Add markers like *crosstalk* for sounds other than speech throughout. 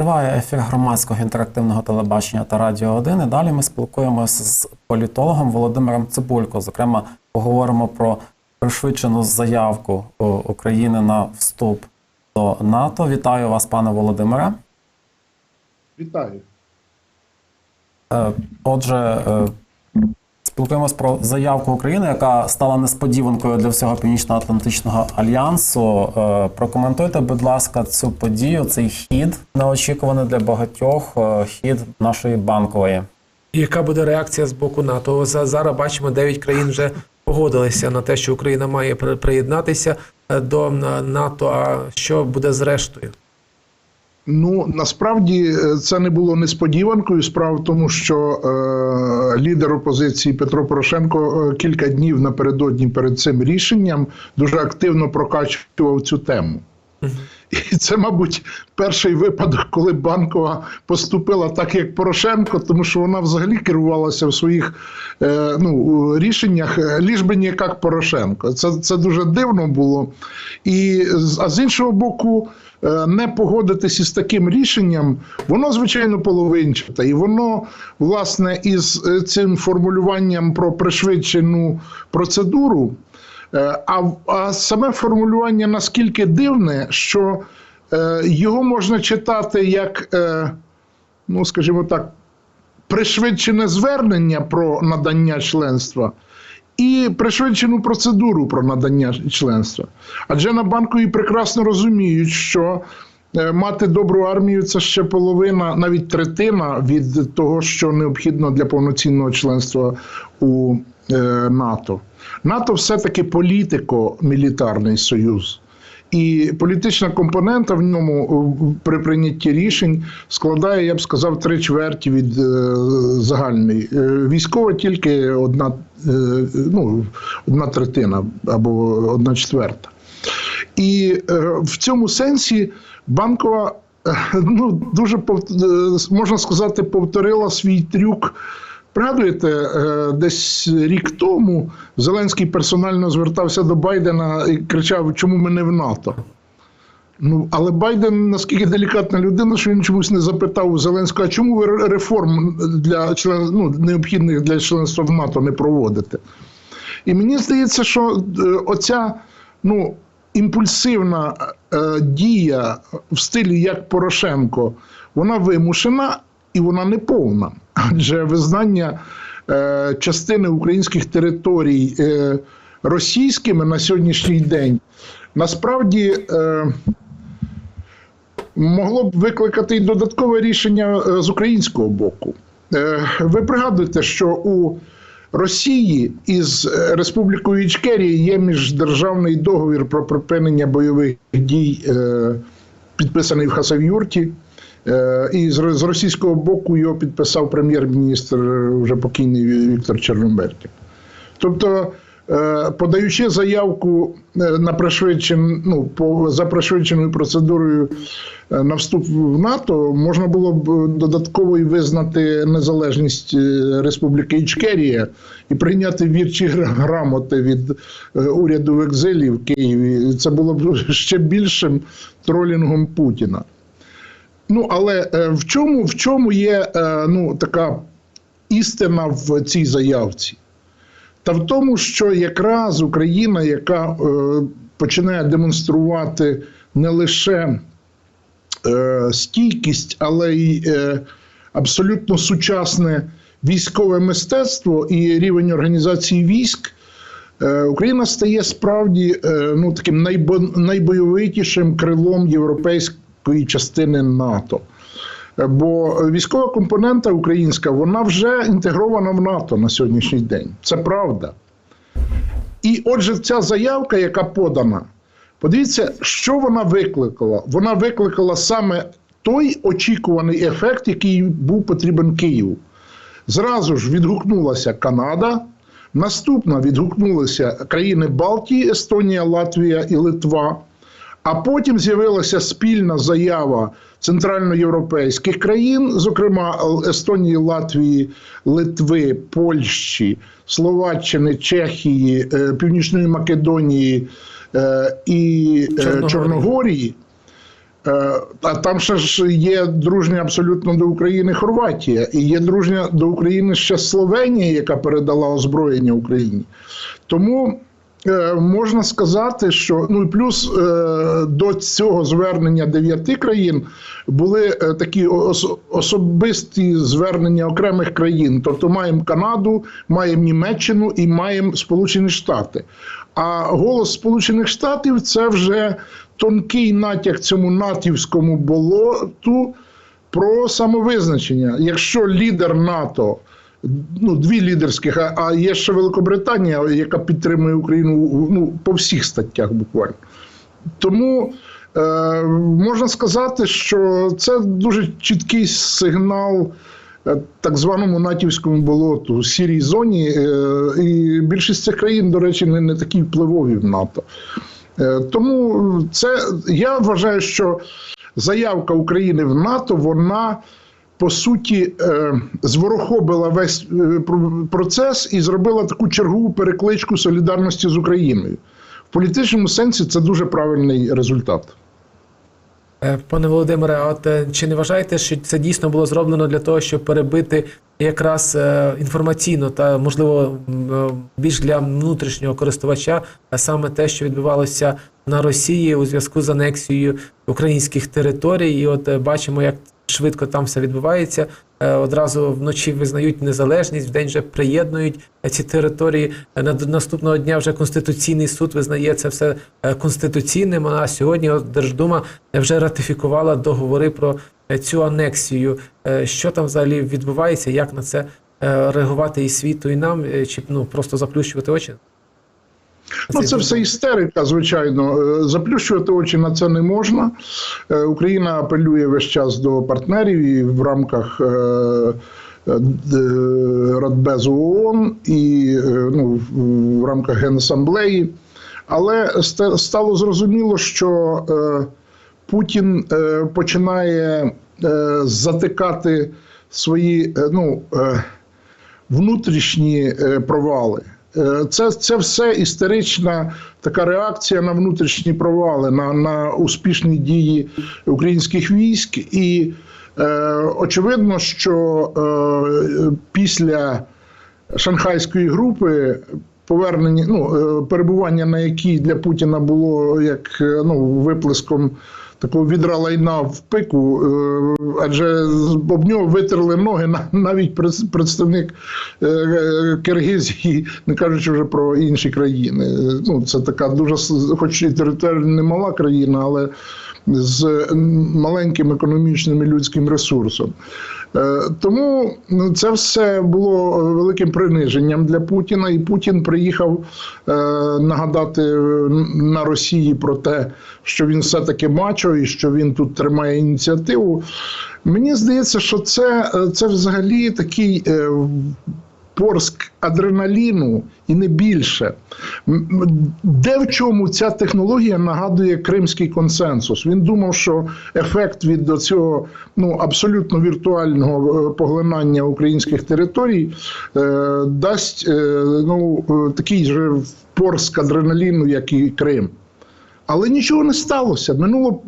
Триває ефір громадського інтерактивного телебачення та радіо 1. І далі ми спілкуємося з політологом Володимиром Цибулько. Зокрема, поговоримо про пришвидшену заявку України на вступ до НАТО. Вітаю вас, пане Володимире. Вітаю. Е, Отже, е, спілкуємось про заявку України, яка стала несподіванкою для всього Північно-Атлантичного альянсу. Е, Прокоментуйте, будь ласка, цю подію, цей хід неочікуваний для багатьох, е, хід нашої банкової. І яка буде реакція з боку НАТО? За- Зараз бачимо, 9 країн вже погодилися на те, що Україна має при- приєднатися е, до НАТО. А що буде з рештою? Ну насправді е, це не було несподіванкою. Справа в тому, що е, лідер опозиції Петро Порошенко е, кілька днів напередодні перед цим рішенням дуже активно прокачував цю тему. І це, мабуть, перший випадок, коли банкова поступила так, як Порошенко, тому що вона взагалі керувалася в своїх е, ну, рішеннях, е, ліж би не як Порошенко. Це, це дуже дивно було. І, а з іншого боку, е, не погодитися з таким рішенням, воно, звичайно, половинчате. І воно, власне, із е, цим формулюванням про пришвидшену процедуру. Е, А, а саме формулювання наскільки дивне, що е, його можна читати як, е, ну скажімо так, пришвидшене звернення про надання членства і пришвидшену процедуру про надання членства. Адже на банкові прекрасно розуміють, що мати добру армію це ще половина, навіть третина від того, що необхідно для повноцінного членства у НАТО. НАТО все-таки політико-мілітарний союз. І політична компонента в ньому е, при прийнятті рішень складає, я б сказав, три чверті від е, загальної. Е, Військова тільки одна, ну, одна третина або одна четверта. І в цьому сенсі банкова ну, дуже можна сказати, повторила свій трюк. Пригадуєте, е, десь рік тому Зеленський персонально звертався до Байдена і кричав, чому ми не в НАТО. Ну, але Байден наскільки делікатна людина, що він чомусь не запитав у Зеленського, а чому ви реформ для член, ну, необхідних для членства в НАТО не проводите? І мені здається, що е, оця ну, імпульсивна е, дія в стилі як Порошенко, вона вимушена і вона не повна. Адже визнання е, частини українських територій е, російськими на сьогоднішній день насправді. Е, Могло б викликати й додаткове рішення е, з українського боку. Е, Ви пригадуєте, що у Росії із Республікою Ічкерія є міждержавний договір про припинення бойових дій, е, підписаний в Хасавюрті. Е, І з російського боку його підписав прем'єр-міністр е, вже покійний Віктор Чорномердін. Тобто, е, подаючи заявку на пришвидшен, ну, по, за пришвидшеною процедурою на вступ в НАТО, можна було б додатково і визнати незалежність Республіки Ічкерія і прийняти вірчі грамоти від уряду в екзилі в Києві. Це було б *laughs* ще більшим тролінгом Путіна. Ну, але е, в чому, в чому є е, ну, така істина в цій заявці? Та в тому, що якраз Україна, яка е, починає демонструвати не лише стійкість, але й абсолютно сучасне військове мистецтво і рівень організації військ, Україна стає справді ну, таким найбо, найбойовитішим крилом європейської частини НАТО. Бо військова компонента українська вона вже інтегрована в НАТО на сьогоднішній день. Це правда. І отже, ця заявка, яка подана, подивіться, що вона викликала. Вона викликала саме той очікуваний ефект, який був потрібен Києву. Зразу ж відгукнулася Канада. Наступна відгукнулися країни Балтії, Естонія, Латвія і Литва. А потім з'явилася спільна заява центральноєвропейських країн, зокрема Естонії, Латвії, Литви, Польщі, Словаччини, Чехії, е, Північної Македонії е, і е, Чорногорії. Чорногорії. А там ще ж є дружня абсолютно до України Хорватія, і є дружня до України ще Словенія, яка передала озброєння Україні. Тому можна сказати, що ну і плюс е, до цього звернення дев'яти країн були е, такі ос- особисті звернення окремих країн. Тобто маємо Канаду, маємо Німеччину і маємо Сполучені Штати. А голос Сполучених Штатів це вже тонкий натяк цьому натівському болоту про самовизначення. Якщо лідер НАТО, ну дві лідерських, а, а є ще Великобританія, яка підтримує Україну ну, по всіх статтях буквально. Тому е, можна сказати, що це дуже чіткий сигнал е, так званому натівському болоту, сірій зоні. Е, і більшість цих країн, до речі, не, не такі впливові в НАТО. Е, Тому це я вважаю, що заявка України в НАТО, вона по суті е, зворохобила весь е, процес і зробила таку чергову перекличку солідарності з Україною. В політичному сенсі це дуже правильний результат. Е, Пане Володимире, а от чи не вважаєте, що це дійсно було зроблено для того, щоб перебити якраз інформаційно та можливо більш для внутрішнього користувача саме те, що відбувалося на Росії у зв'язку з анексією українських територій, і от бачимо, як швидко там все відбувається. Е, Одразу вночі визнають незалежність, вдень вже приєднують ці території. Е, на- Наступного дня вже Конституційний суд визнає це все е, конституційним. А сьогодні Держдума вже ратифікувала договори про цю анексію. Що там взагалі відбувається? Як на це реагувати і світу, і нам, чи ну просто заплющувати очі? Ну, це все істерика, звичайно. Е, Заплющувати очі на це не можна. Е, Україна апелює весь час до партнерів і в рамках е, Радбезу ООН і ну, в- рамках Генасамблеї. Але стало зрозуміло, що Путін починає затикати свої ну, внутрішні провали. Е, Це, це все історична така реакція на внутрішні провали, на, на успішні дії українських військ. І е, очевидно, що е, після Шанхайської групи повернення, ну, е, перебування на якій для Путіна було як е, ну, виплеском такого відра лайна в пику, е, адже об нього витерли ноги на- навіть пред- представник е, е, Киргизії, не кажучи вже про інші країни. Ну, це така дуже, хоч і територіально не мала країна, але з маленьким економічним і людським ресурсом. Е, Тому ну, це все було е, великим приниженням для Путіна, і Путін приїхав е, нагадати на Росії про те, що він все-таки мачо і що він тут тримає ініціативу. Мені здається, що це, це взагалі такий. Порск адреналіну і не більше. Де в чому ця технологія нагадує кримський консенсус? Він думав, що ефект від цього ну, абсолютно віртуального е, поглинання українських територій е, дасть е, ну, е, такий же порск адреналіну, як і Крим. Але нічого не сталося. Минуло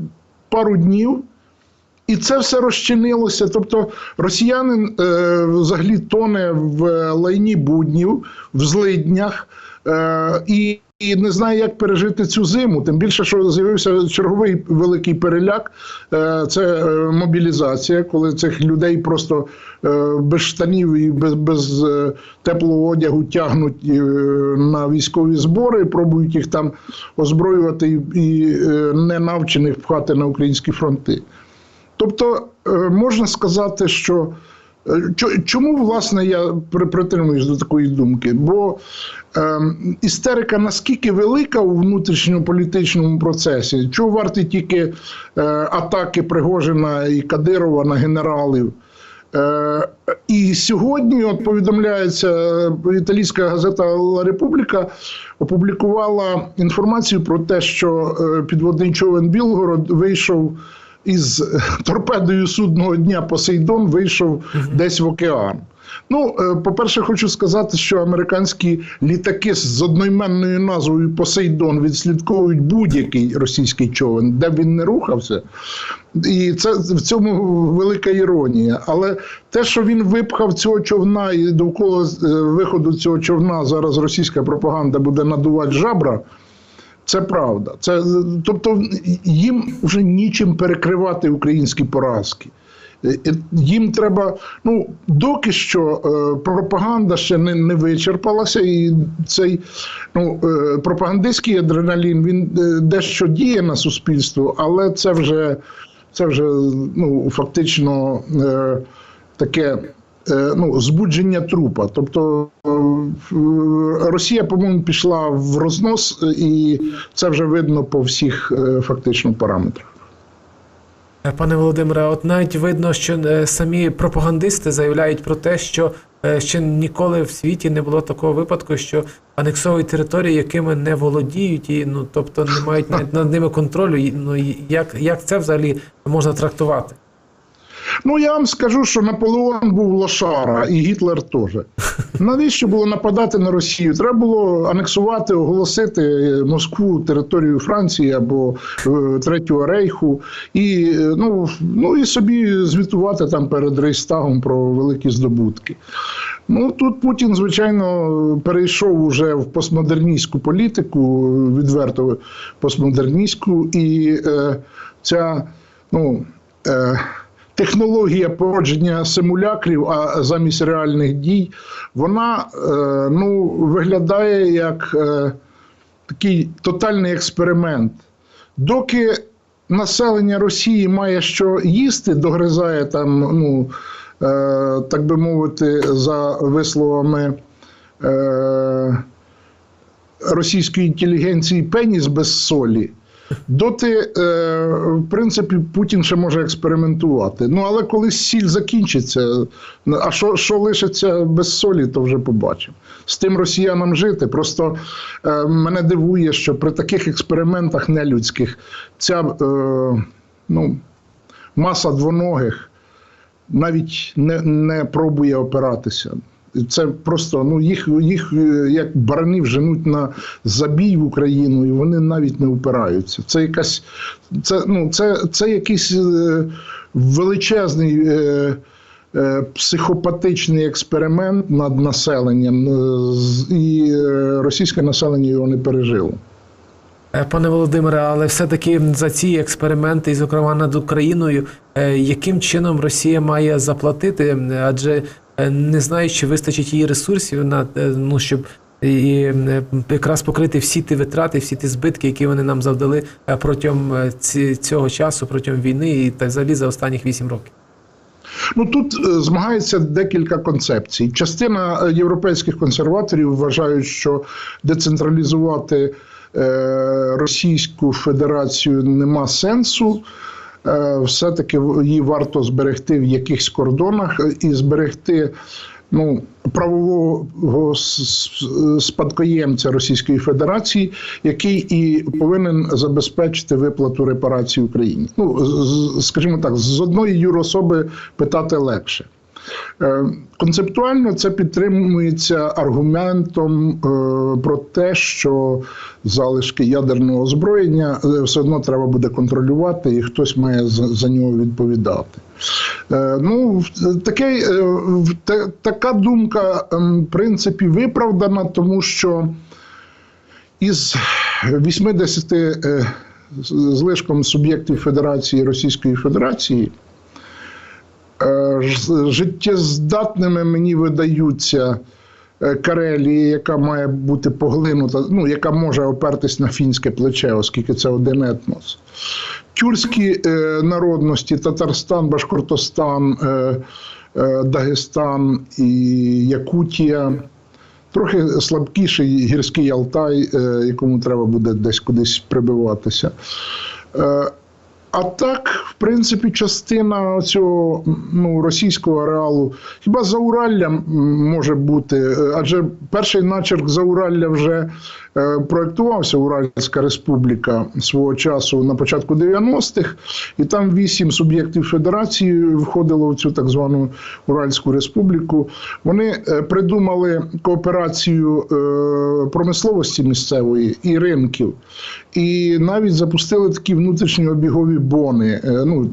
пару днів. І це все розчинилося. Тобто росіянин е, взагалі тоне в лайні буднів, в злиднях е, і, і не знає, як пережити цю зиму. Тим більше, що з'явився черговий великий переляк е, це е, мобілізація, коли цих людей просто е, без штанів і без, без е, теплого одягу тягнуть е, на військові збори, пробують їх там озброювати і, і е, ненавчених пхати на українські фронти. Тобто е, можна сказати, що е, чому власне я притримуюсь до такої думки? Бо ем, істерика наскільки велика у внутрішньополітичному процесі, чого варті тільки е, атаки Пригожина і Кадирова на генералів. І сьогодні от повідомляється, італійська газета Ла Републіка опублікувала інформацію про те, що підводний човен Білгород вийшов із е, торпедою судного дня Посейдон, вийшов десь в океан. Ну, е, по-перше, хочу сказати, що американські літаки з одноіменною назвою Посейдон відслідковують будь-який російський човен, де б він не рухався. І це в цьому велика іронія. Але те, що він випхав цього човна, і довкола е, виходу цього човна зараз російська пропаганда буде надувати жабра. Це правда. Це, тобто їм вже нічим перекривати українські поразки. Е, е, Їм треба, ну доки що е, пропаганда ще не, не вичерпалася, і цей ну, е, пропагандистський адреналін він е, дещо діє на суспільство, але це вже, це вже ну, фактично е, таке. Е, Ну, збудження трупа. Тобто е, Росія, по-моєму, пішла в рознос, е, і це вже видно по всіх фактично параметрах. Пане Володимире, от навіть видно, що самі пропагандисти заявляють про те, що ще ніколи в світі не було такого випадку, що анексовують території, якими не володіють, і ну тобто не мають над ними контролю. Ну як, як це взагалі можна трактувати? Ну, я вам скажу, що Наполеон був лошара, і Гітлер теж. *laughs* Навіщо було нападати на Росію? Треба було анексувати, оголосити Москву територію Франції або е, Третього Рейху, і, е, ну, ну, і собі звітувати там перед Рейхстагом про великі здобутки. Ну тут Путін, звичайно, перейшов уже в постмодерністську політику, відверто постмодерністську, і е, ця ну, е, технологія породження симулякрів, а замість реальних дій, вона е, ну, виглядає як е, такий тотальний експеримент. Доки населення Росії має що їсти, догризає там, ну, е, так би мовити, за висловами російської інтелігенції пеніс без солі. Доти, е, в принципі, Путін ще може експериментувати. Ну, але коли сіль закінчиться, а що, що лишиться без солі, то вже побачимо. З тим росіянам жити. Просто е, мене дивує, що при таких експериментах нелюдських ця е, ну, маса двоногих навіть не, не пробує опиратися. Це просто ну їх, їх е, як баранів женуть на забій в Україну, і вони навіть не опираються. Це якась це, ну, це, це якийсь е, величезний е, психопатичний експеримент над населенням, і російське населення його не пережило. Пане Володимире, але все-таки за ці експерименти, і, зокрема над Україною, яким чином Росія має заплатити? Адже не знаю, чи вистачить її ресурсів на е, ну, щоб і е, якраз покрити всі ті витрати, всі ті збитки, які вони нам завдали е, протягом е, цього часу, протягом війни і так взагалі за останніх вісім років. Ну тут е, змагається декілька концепцій. Частина е, європейських консерваторів вважають, що децентралізувати е, Російську Федерацію нема сенсу. Е, Все-таки її варто зберегти в якихось кордонах е, і зберегти ну, правового спадкоємця Російської Федерації, який і повинен забезпечити виплату репарацій Україні. Ну, скажімо так, з одної юрособи питати легше. Е, Концептуально це підтримується аргументом е, про те, що залишки ядерного озброєння е, все одно треба буде контролювати, і хтось має за, нього відповідати. Ну, таке, така думка, ем, в принципі, виправдана, тому що із 80 е, злишком суб'єктів Федерації Російської Федерації. Е, Життєздатними мені видаються е, Карелії, яка має бути поглинута, ну, яка може опертись на фінське плече, оскільки це один етнос. Тюркські е, народності Татарстан, Башкортостан, Дагестан і Якутія. Трохи слабкіший гірський Алтай, якому треба буде десь кудись прибиватися. А так, в принципі, частина цього ну, російського ареалу хіба Зауралля ураллям може бути, Е, адже перший начерк Зауралля вже е, проєктувався Уральська республіка свого часу на початку 90-х, і там вісім суб'єктів федерації входило в цю так звану Уральську республіку. Вони е, придумали кооперацію е, промисловості місцевої і ринків, і навіть запустили такі внутрішні обігові бони, ну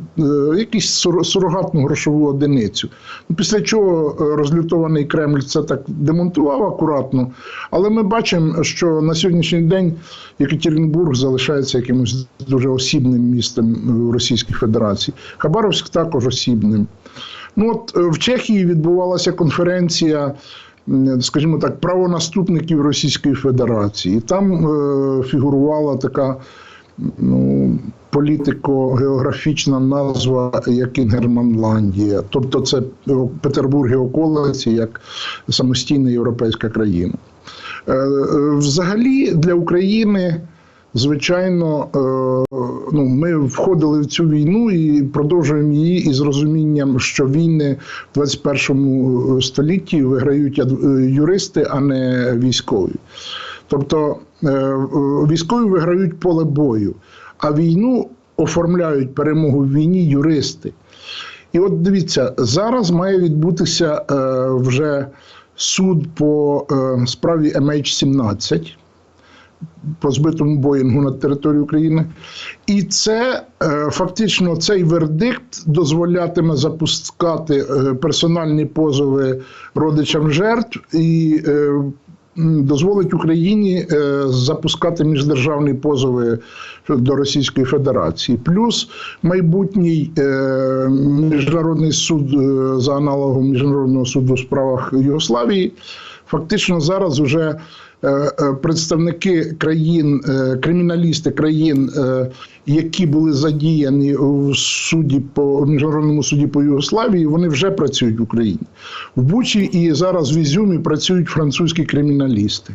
якісь сурогатну грошову одиницю. Ну, Після чого розлютований Кремль це так демонтував акуратно. Але ми бачимо, що на сьогоднішній день Єкатеринбург залишається якимось дуже осібним містом в Російській Федерації. Хабаровськ також осібним. Ну от е, в Чехії відбувалася конференція, скажімо так, правонаступників Російської Федерації. Там е, фігурувала така ну, політико-географічна назва як Інгерманландія. Тобто це е, Петербург і околиці як самостійна європейська країна. Е, Взагалі для України. Звичайно, е, ну, ми входили в цю війну і продовжуємо її із розумінням, що війни в 21 столітті виграють е, юристи, а не військові. Тобто військові виграють поле бою, а війну оформляють перемогу в війні юристи. І от дивіться, зараз має відбутися вже суд по е, справі MH17 по збитому Боїнгу на території України. І це е, фактично цей вердикт дозволятиме запускати е, персональні позови родичам жертв і дозволить Україні е, запускати міждержавні позови до Російської Федерації. Плюс майбутній е, міжнародний суд е, за аналогом міжнародного суду у справах Югославії фактично зараз вже представники країн, е, криміналісти країн, е, які були задіяні у суді по міжнародному суді по Югославії, вони вже працюють в Україні. В Бучі і зараз в Ізюмі працюють французькі криміналісти.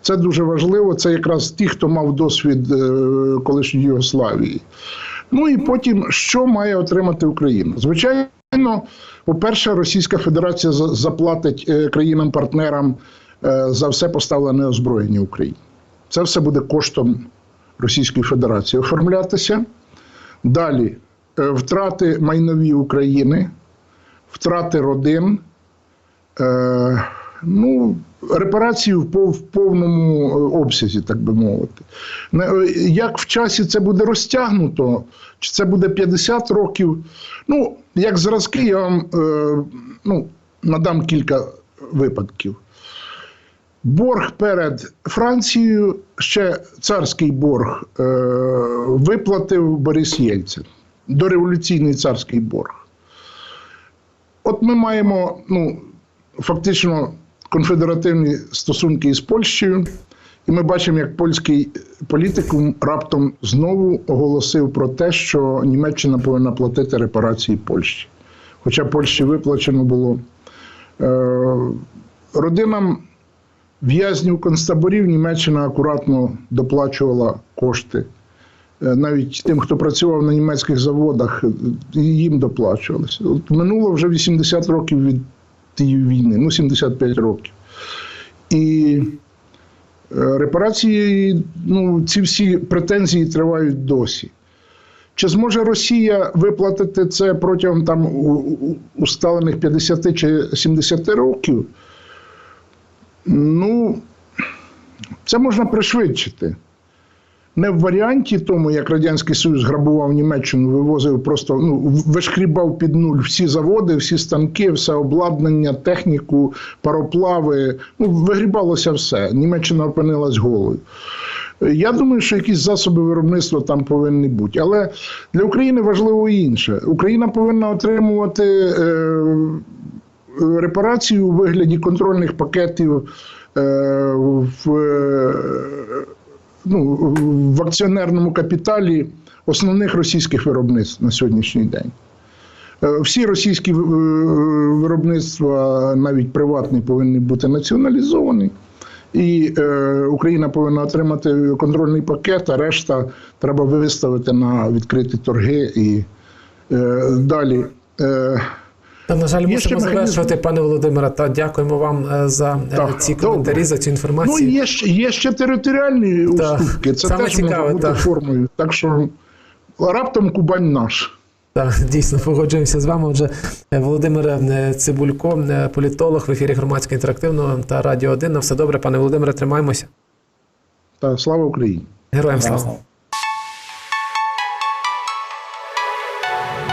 Це дуже важливо. Це якраз ті, хто мав досвід е, колишньої Югославії. Ну і потім, що має отримати Україна? Звичайно, по-перше, Російська Федерація заплатить е, країнам-партнерам е, за все поставлене озброєння Україні. Це все буде коштом Російської Федерації оформлятися. Далі е, втрати майнові України, втрати родин. Е, ну, репарації в повному е, обсязі, так би мовити. Е, Як в часі це буде розтягнуто, чи це буде 50 років? Ну, як зразки, я вам е, ну, надам кілька випадків. Борг перед Францією, ще царський борг е, виплатив Борис Єльцин. Дореволюційний царський борг. От ми маємо ну, фактично конфедеративні стосунки із Польщею, і ми бачимо, як польський політикум раптом знову оголосив про те, що Німеччина повинна платити репарації Польщі. Хоча Польщі виплачено було е, родинам в'язнів концтаборів Німеччина акуратно доплачувала кошти. Е, Навіть тим, хто працював на німецьких заводах, е, їм доплачувалося. От минуло вже 80 років від тієї війни, ну 75 років. І е, репарації, ну, ці всі претензії тривають досі. Чи зможе Росія виплатити це протягом там усталених 50 чи 70 років? Ну, це можна пришвидшити. Не в варіанті тому, як Радянський Союз грабував Німеччину, вивозив просто ну, вишкрібав під нуль всі заводи, всі станки, все обладнання, техніку, пароплави. Ну, вигрібалося все. Німеччина опинилась голою. Я думаю, що якісь засоби виробництва там повинні бути. Але для України важливо інше. Україна повинна отримувати е, репарацію у вигляді контрольних пакетів е, в, е, ну, в акціонерному капіталі основних російських виробництв на сьогоднішній день. Е, Всі російські виробництва, навіть приватні, повинні бути націоналізовані. І е, Україна повинна отримати контрольний пакет, а решта треба виставити на відкриті торги і е, далі. Е, Та, на жаль, Є мусимо завершувати, пане Володимире. Та дякуємо вам е, за е, Так, ці добре. коментарі, за цю Ну, інформацію. є, ще- є ще територіальні Так. уступки. Це Саме теж цікаве, може бути так. формою. Так що раптом Кубань наш. Так, дійсно погоджуємося з вами. Отже, е, Володимир Цибулько, політолог в ефірі громадського інтерактивного та радіо 1. На все добре, пане Володимире, тримаємося. Та слава Україні! Героям слава. Слава.